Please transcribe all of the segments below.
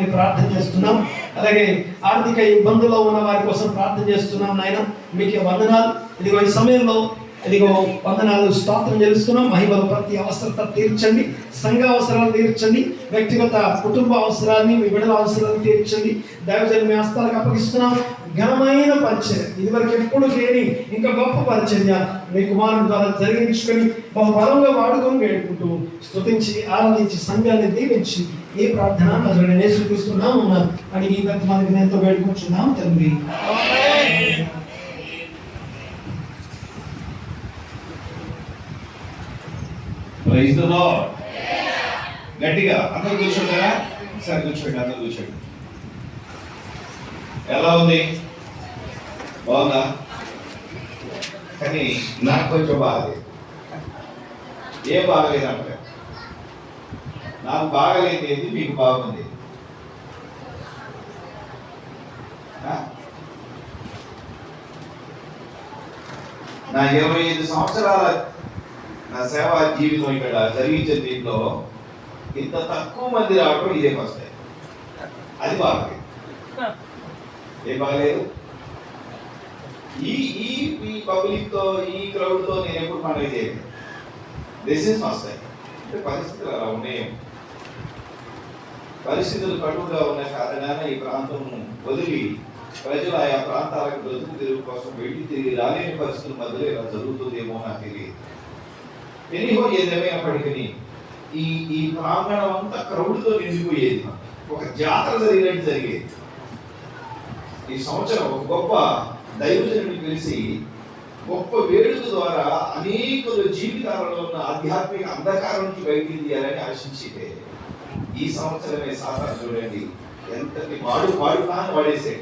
మేము ప్రార్థన చేస్తున్నాం. అలాగే ఆర్థిక ఇబ్బందుల్లో ఉన్న వారి కోసం ప్రార్థన చేస్తున్నాం నాయన. మీకు వందనాలు. ఇదిగో ఈ సమయంలో ఇదిగో వందనాలు. స్తోత్రం చేస్తున్నాం మహిమలు ప్రతి అవసరత తీర్చండి. సంఘ అవసరాలు తీర్చండి. వ్యక్తిగత కుటుంబ అవసరాన్ని మీ బిడ్డల అవసరాలు తీర్చండి. దైవజన్ మీ హస్తాలకు అప్పగిస్తున్నాం. ఘనమైన పరిచయం. ఇదివరకు ఎప్పుడు లేని ఇంకా గొప్ప పరిచర్య మీ కుమారుని ద్వారా జరిగించుకొని బహుబలంగా వాడుకొని వేడుకుంటూ స్తుతించి ఆరాధించి సంఘాన్ని దీవించి ఏ ప్రార్థన నజరుడు నేర్చుకుస్తున్నాం ఉన్నారు అని ఈ పెద్ద మందికి ఎంతో వేడుకుంటున్నాం తండ్రి. Praise the lord. గట్టిగా అందరూ కూర్చోంటారా సరే కూర్చోండి అందరూ కూర్చోండి. ఎలా ఉంది? బాగుందా? కానీ నాకు కొంచెం బాగాలేదు. ఏం బాగలేదు అంటే నాకు బాగలేదు మీకు బాగుంది నా ఇరవై ఐదు సంవత్సరాల నా సేవా జీవితం ఇక్కడ జరిగించే దీంట్లో ఇంత తక్కువ మంది రావడం ఇదే ఫస్ట్ అది బాగలేదు. ఏం బాగలేదు? ఈ ఈ ఈ పబ్లిక్తో ఈ క్రౌడ్తో నేను ఎప్పుడు పండుగ చేయలేదు. దిస్ ఇస్ ఫస్ట్ అంటే పరిస్థితులు అలా ఉన్నాయి పరిస్థితులు కటువుగా ఉన్న కారణంగానే ఈ ప్రాంతం వదిలి ప్రజలు ఆయా ప్రాంతాలకు బ్రతుకు తిరుగు కోసం వెళ్ళి తిరిగి రాలేని పరిస్థితుల మధ్యలో ఇలా జరుగుతుందేమో నాకు తెలియదు. ఎనిహో ఏదేమైనప్పటికీ ఈ ఈ ప్రాంగణం అంతా క్రౌడ్తో నిండిపోయేది. ఒక జాతర జరిగినట్టు జరిగేది. ఈ సంవత్సరం ఒక గొప్ప దైవజనుడిని పిలిచి గొప్ప వేడుక ద్వారా అనేకుల జీవితాలలో ఉన్న ఆధ్యాత్మిక అంధకారం నుంచి బయటికి తీయాలని ఆశించితే ఈ సంవత్సరమే సాధారణ చూడండి. ఎంతటి వాడు వాడు కాని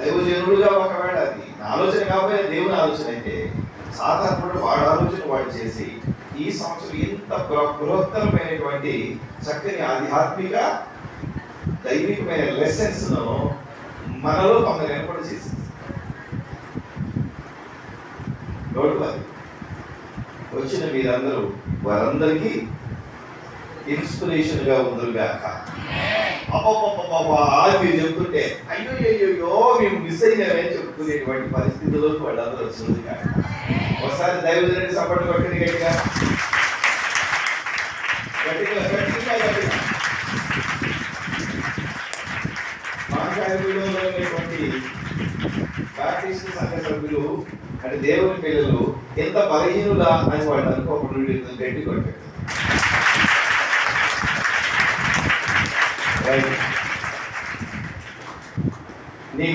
దైవజనుడుగా ఒకవేళ అది ఆలోచన కాబోయే దేవుని ఆలోచన అయితే సాధారణ వాడు ఆలోచన వాడు చేసి ఈ సంవత్సరం ఇంత బృహత్తరమైనటువంటి చక్కని ఆధ్యాత్మిక దైవికమైన లెసన్స్ను మనలో కొందరు ఏర్పాటు చేసింది. నోటు అది వచ్చిన మీరందరూ వారందరికీ ఇన్స్పిరేషన్గా ఉందరుగాక మీరు చెప్తుంటే అయ్యో అయ్యో మేము మిస్ అయినామే చెప్పుకునేటువంటి పరిస్థితుల్లోకి వాళ్ళందరూ వచ్చింది కాక ఒకసారి దైవజనుడి సపోర్ట్ కొట్టింది గట్టిగా. గట్టిగా గట్టిగా గట్టిగా. మాట్లాడిలో ఉన్నటువంటి సంఘ సభ్యులు అంటే దేవుని పిల్లలు ఎంత బలహీనులా అని వాళ్ళు అనుకోకుండా గట్టి కొట్టారు Right. నీ